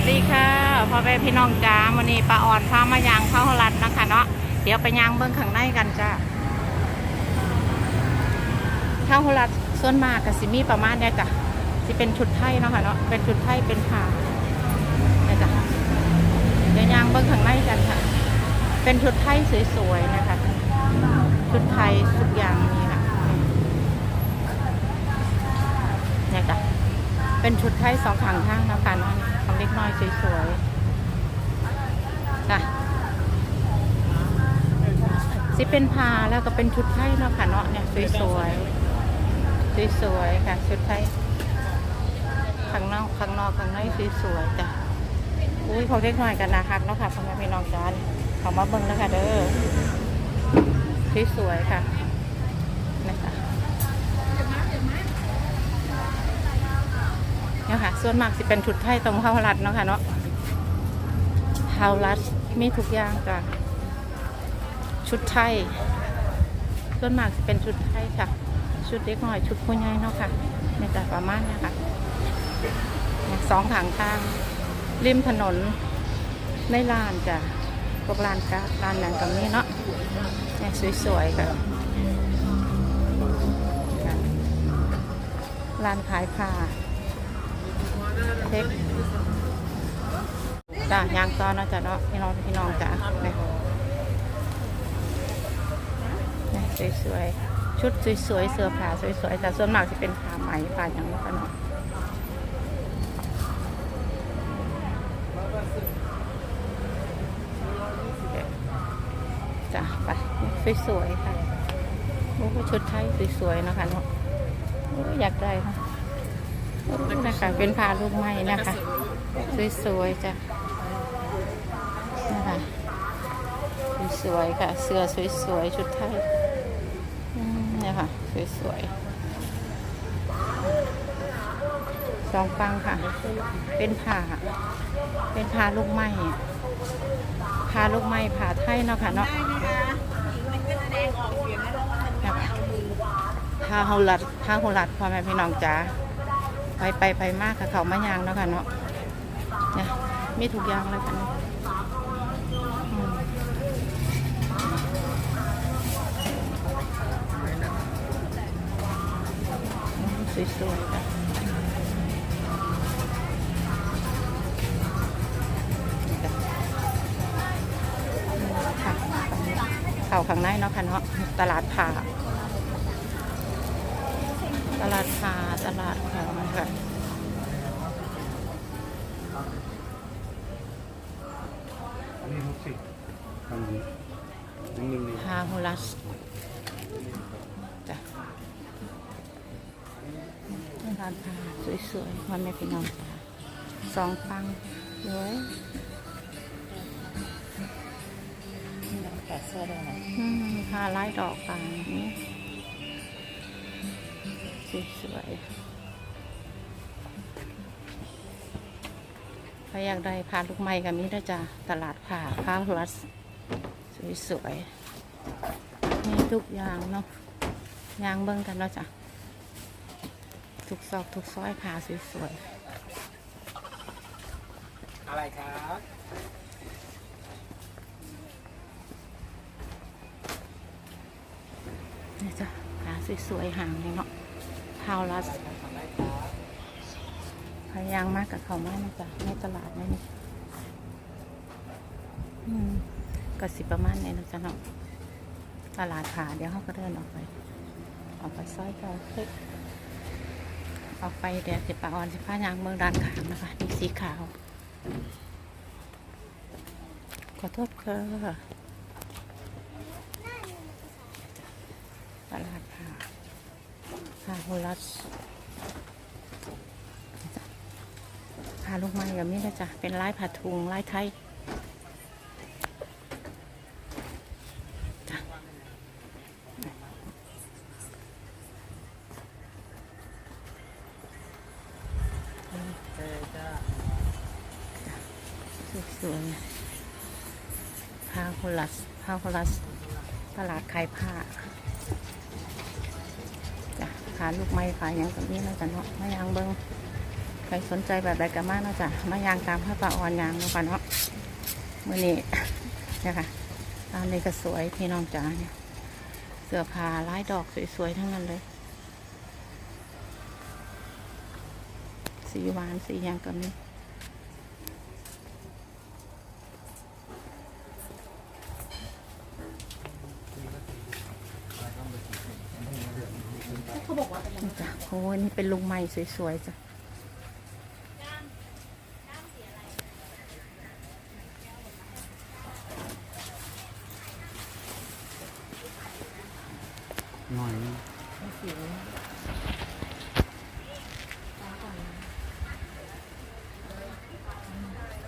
สดีค่ะพ่อแม่พี่น้องจ้าวันนี้ป้าอ่อนพามายางเข้ารัดนะคะเนาะเดี๋ยวไปยางเบิ้องข้างในกันจ้าข้าวรัดส่วนมากกับสิมี่ประมาณเนี้ยจ้ะที่เป็นชุดไทยเนาะค่ะเนาะเป็นชุดไทยเป็นผ้าเนี่ยจ้ะเดี๋ยวยางเบิ้องข้างในกันค่ะ เป็นชุดไทยสวยๆนะคะชุดไทยทุกอย่างนี่ค่ะเนี่ยจ้ะเป็นชุดไทยสองข้างข้างนะคะเน้องของ เล็กน้อยสวยๆจ้ะสิเป็นผ้าแล้วก็เป็นชุดไทยเนาะค่ะเนาะเนี่ยสวยๆสวยๆค่ะชุดไทยข้างนอกข้างนอกข้างในสวยๆจ้ะอุ้ยของเล็กน้อยกันนะคะเนาะค่ะพ่อแม่พี่น้องจ้าเขามาเบิ่งแล้วค่ะเด้อสวยๆค่ะ เนี่ยค่ะส่วนมากสิเป็นชุดไทยตรงเฮารัดเนาะค่ะเนาะเฮารัดมีทุกอย่างจ้ะชุดไทย ส่วนมากสิเป็นชุดไทยค่ะ ชุดเล็กน้อยชุดผู้ใหญ่เนาะค่ะเนี่ยแต่ประมาณเนี้ค่ะสองทางทาง ริมถนนในลานจ้ะพวกลานกาลานนั้นตรงนี้เนาะเนี่ยสวยๆค่ะค่ะลานขายผ้า เช็คจ้ายางตอนเนาะจ้ะเนาะพี่น้องพี่น้องจ้ะเนี่ยเนี่สวยๆชุดสวยๆเสื้อผ้าสวยๆแต่ส่วนมากจะเป็นผ้าไหมผ้าอย่างนี้กันเนาะจ้ะไปสวยๆค่ะโอ้ชุดไทยสวยๆนะคะเนาะโอ้อยากได้ค่ะ นะคะเป็นผ้าลูกไม้นะคะ สวยๆจ้ะนะคะสวยๆค่ะ เสื้อสวยๆชุดไทยอืมเนี่ยค่ะสวยๆสองฟังค่ะ เป็นผ้าเป็นผ้าลูกไม้ผ้าลูกไม้ผ้าไทยเนาะค่ะเนาะนะคะผ้าเฮาลัดผ้าเฮาลัดพ่อแม่พี่น้องจ้า ไปไปไปมากค่ะเขามะยางแล้วค่ะเนาะเนี่ยมีทุกอย่างเลยค่ะอืมสวยๆค่ะเขาข้างในเนาะค่ะเนาะตลาดผ่าตลาดพา ลาดของค่ะนี่หกสิบทำดียังหนึ่งดีพาฮูลัสจ้ะร้านพาสวยๆวันแม่พี่น้องจ้ะสองปังสวยแปดเสื้อด้วยนะอืมพาไล่ดอกปังนี้สวยๆ ใครอยากได้พาลูกไม้กับนี้ด้วยจ้ะตลาดผ่าพาฮูลัสสวยๆมีทุกอย่างเนาะยางเบิ้งกันเนาะจ้ะทุกซอกทุกซอยผาสวยอะไรครับๆนี่จ้ะผาสวยๆห่างเลยเนาะฮาวลัสพ ยางมากกับเขามากนะจ๊ะในตลาดนี่นี่ก็สิประมาณนี้นะจ๊ะเนาะตลาดผาเดี๋ยวเขาก็เดินออกไป ออกไปซอยเราเออกไปเดี๋ยวสิปาออนสิผ้ายางเมืองด้านขางนะคะนี่สีขาว ขอโทษค่ะตลาดค่ะพาโฮลัสพาลูกไม้แบบนี้นะจ๊ะเป็นลายผ้าถุงลายไทยจ้าสวยๆพาโฮลัสพาโฮลัส ตลาดขายผ้าจ้ะขายลูกไม้ขายอย่างกับนี้นะจ๊ะเนาะไมายังเบิ้ง ครสนใจแบบใดกันมากเนาะจ้ะมายางตามให้ปลาออนยางเนาะค่ะเนาะมื่อนี้เนี่ยค่ะตามนี้ก็สวยพี่น้องจ๋าเนี่ยเสื้อผ้าลายดอกสวยๆทั้งนั้นเลย สีหวานสีหยังก็มีนี่จ้ะโอ้ยนี่เป็นลุงใหม่สวยๆจ้ะ หน่อยนึง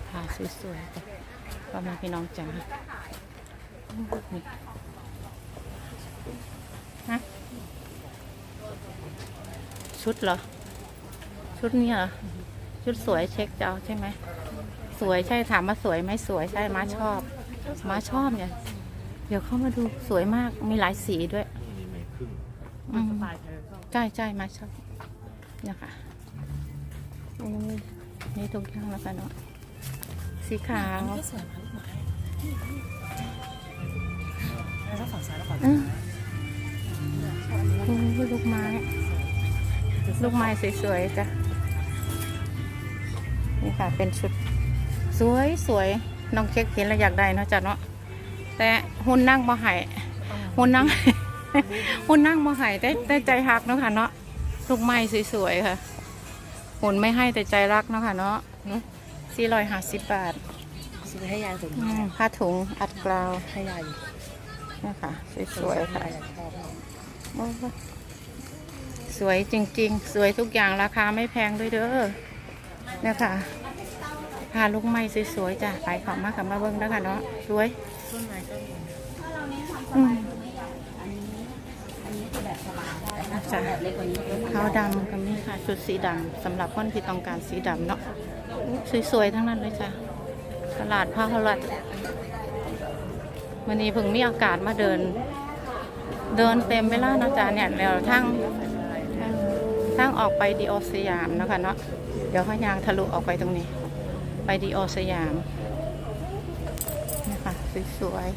ผ้าสวยๆจ้ะก็มาพี่น้องจ๋านี่ฮะชุดเหรอ ชุดนี้เหรอ ชุดสวยเช็คเจ้าใช่ไหม สวยใช่ถามว่าสวยไหมสวยใช่มาชอบ มาชอบเนี่ย เดี๋ยวเข้ามาดูสวยมากมีหลายสีด้วย อืมสไตล์เธอก็ใช่ใช่มาชอบเนี่ยค่ะโอ้ยนี่ทุกอย่างแล้วกันเนาะสีขาวอันนี้ก็สวยนะลูกไม้แล้วก็ฝั่งซ้ายแล้วฝั่งอืมโอ้ยลูกไม้ ลูกไม้สวยๆจ้ะนี่ค่ะเป็นชุดสวยสวยน้องเช็คเห็นแล้วอยากได้เนาะจ้ะเนาะแต่หุ่นนั่งบ่ใหายหุ่นนั่ง หุ่นนั่งบ่ใหายแต่แต่ใจฮักเนาะค่ะเนาะลูกไม้สวยๆค่ะหุ่นไม่ให้แต่ใจรักเนาะค่ะเนาะสี่ร้อยห้าสิบบาทซื้อให้ยายถึงอืมผ้าถุงอัดกราวให้ยายเนี่ยค่ะสวยๆค่ะยายชอบโอ้โหสวยจริง ๆ สวยทุกอย่างราคาไม่แพงด้วยเด้อเนี่ยค่ะพาลูกไม้สวยๆจ้ะไปขอบมากกับมาเบิ้งแล้วค่ะเนาะสวยต้นไม้ก็มีอืม แต่ถ้าแบบ เล็กกว่านี้ขาวดำก็มีค่ะชุดสีดำสำหรับคนที่ต้องการสีดำเนาะสวยๆทั้งนั้นเลยจ้ะตลาดพาหลัดวันนี้เพิ่งมีอากาศมาเดิน เดินเต็มเวลานะจ๊ะเนี่ยแล้วทั้งทางออกไปดีโอสยามนะคะเนาะเดี๋ยวเขายางทะลุออกไปตรงนี้ ไปดีโอสยามนี่ค่ะสวย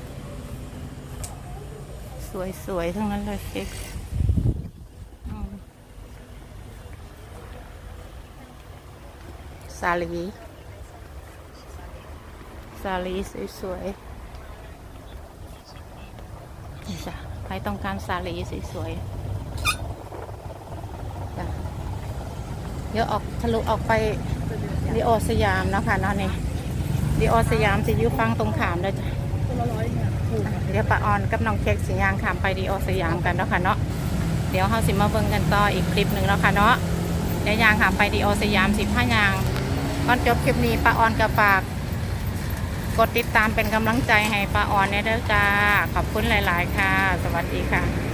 สวยสวยๆทั้งนั้นเลยเค้กอืม สาลีสาลีสวยๆนี่จ้ะใครต้องการสาลีสวยๆจ้ะเดี๋ยวออกทะลุออกไปดีโอสยามนะคะเนาะนี่ดีโอสยามจะอยู่ฟังตรงขามเลยจ้ะตัวละร้อยเนี่ยถูกเดี๋ยวป้าออนกับน้องเค้กสียางขามไปดีโอสยามกันเนาะค่ะเนาะเดี๋ยวเขาสิมาเบิ่งกันต่ออีกคลิปหนึ่งแล้วค่ะเนาะเดี๋ยวยางขามไปดีโอสยามสิบห้ายาง ก่อนจบคลิปนี้ป้าออนกับฝากกดติดตามเป็นกำลังใจให้ป้าออนเนี่ยเด้อจ้า ขอบคุณหลาย ๆ ค่ะ สวัสดีค่ะ